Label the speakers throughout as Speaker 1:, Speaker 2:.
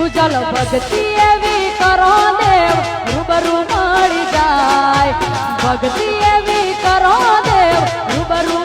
Speaker 1: સુજલ ભક્તિ એવી કરો દેવ રૂબરૂ મળી જાય. ભક્તિ એવી કરો દેવ રૂબરૂ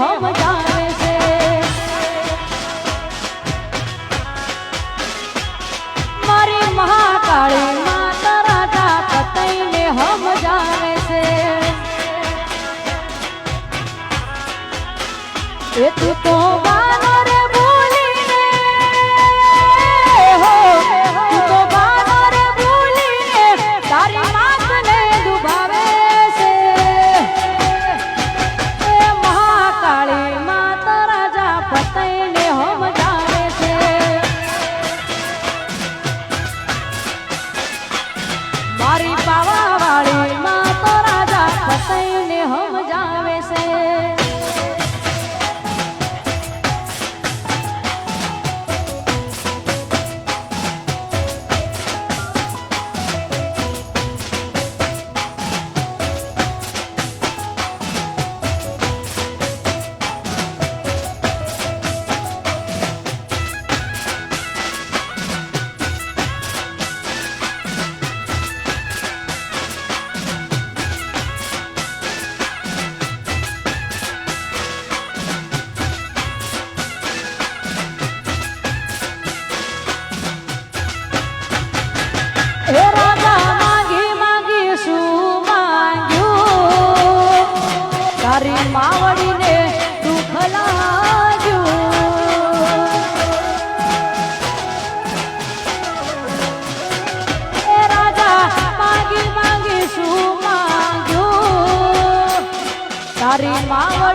Speaker 1: হবে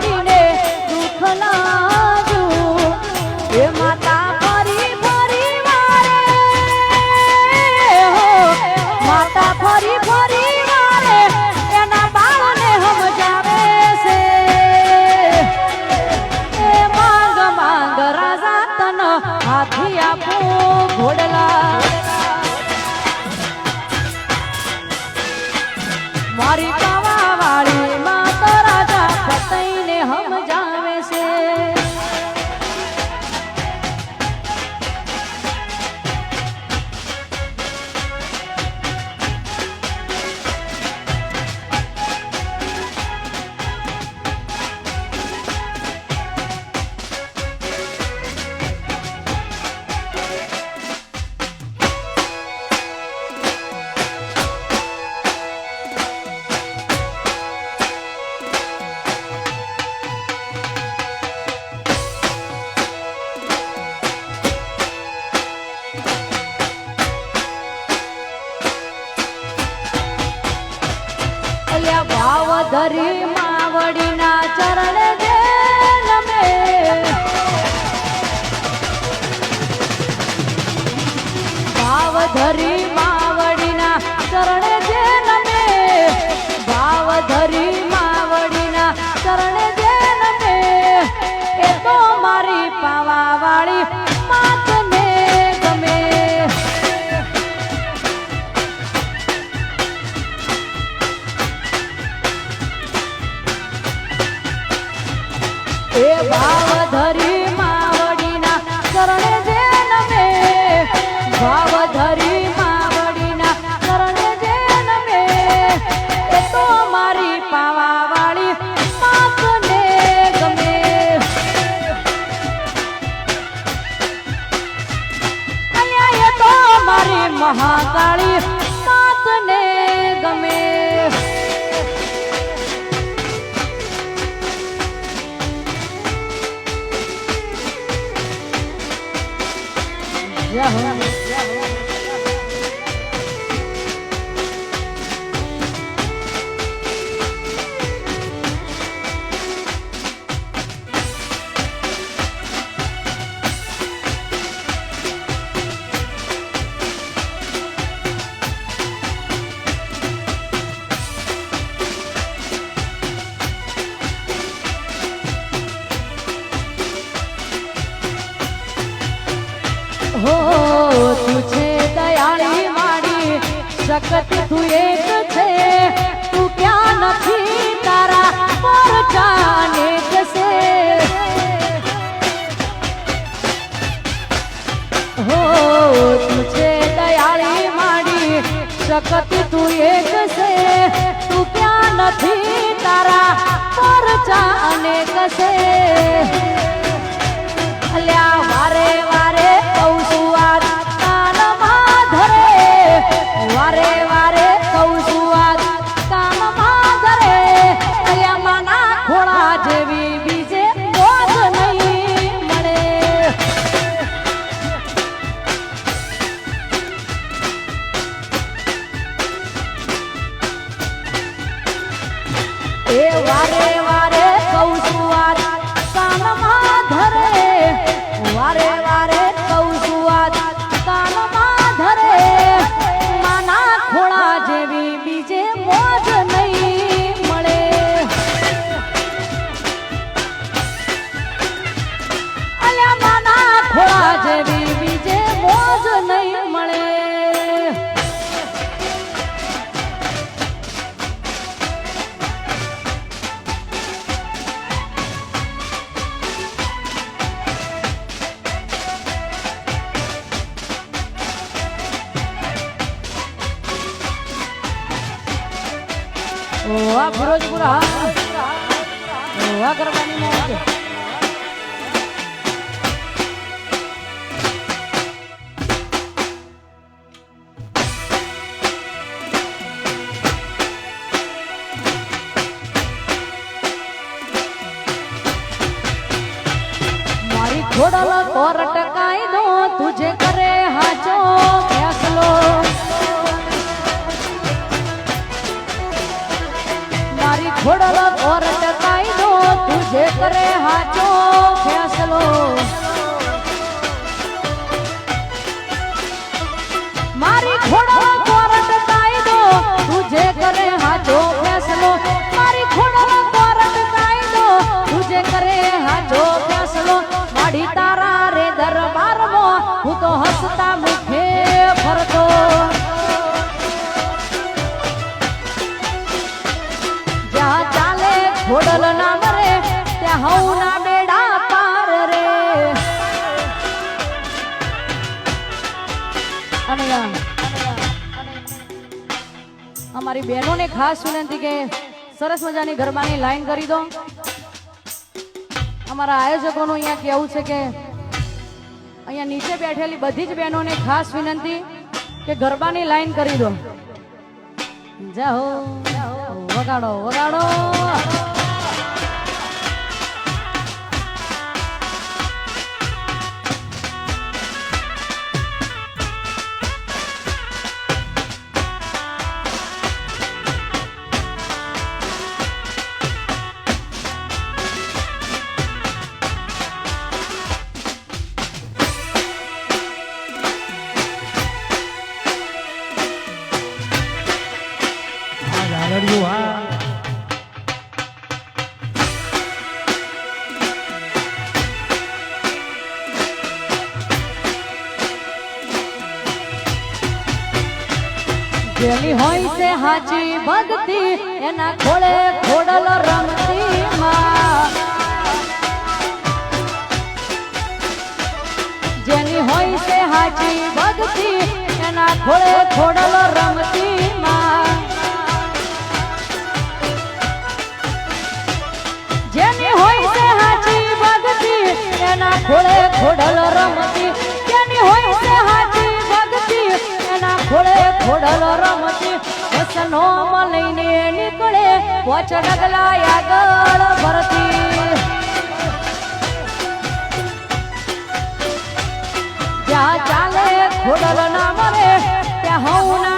Speaker 1: માવડીને દુઃખ લાગ્યું હે માતા ફરી ફરી વારે હો, માતા ફરી ફરી વારે એના બાળને સમજાવે છે. એ માંગ માંગ રાજા તન હાથી આપું મારી પાવા વાળી માતા રાજા પતઈને સમજાવે છે ભાવધરી માવડીના ચરણે જે નમે ભાવધરી જય હો સખત તું એક છે, તું ક્યાં નથી તારા પર જાને કસે હો, તું છે દયાળી માડી, સખત તું એક છે, તું ક્યાં નથી તારા પર જાને ઓ આ ફિરોજપુર હા ઓ આ કરવાની મોજ ખોડલ કોરટ કાયદો તુજે કરે હાચો ફેસલો. મારી ખોડલ અને અમારી બહેનોને ખાસ વિનંતી કે સરસ મજાની ગરબાની લાઈન કરી દો. અમારા આયોજકોનું અહીંયા કહેવું છે કે અહીંયા નીચે બેઠેલી બધી જ બહેનોને ખાસ વિનંતી કે ગરબાની લાઈન કરી દો. જાઓ, વગાડો વગાડો. જેની હોય છે હાચી ભક્તિ, એના ખોળે ખોડલ રમતી માં જેની હોય છે હાચી ભક્તિ, એના ખોળે ખોડલ રમતી માં જેની હોય છે હાચી ભક્તિ, એના ખોળે ખોડલ રમતી ખોડલ રમતી વ્યસનો લઈને નીકળે, પોચ ડગલા આગળ ભરતી. જ્યાં ચાલે ઘોડલ ના મરે, ત્યાં ના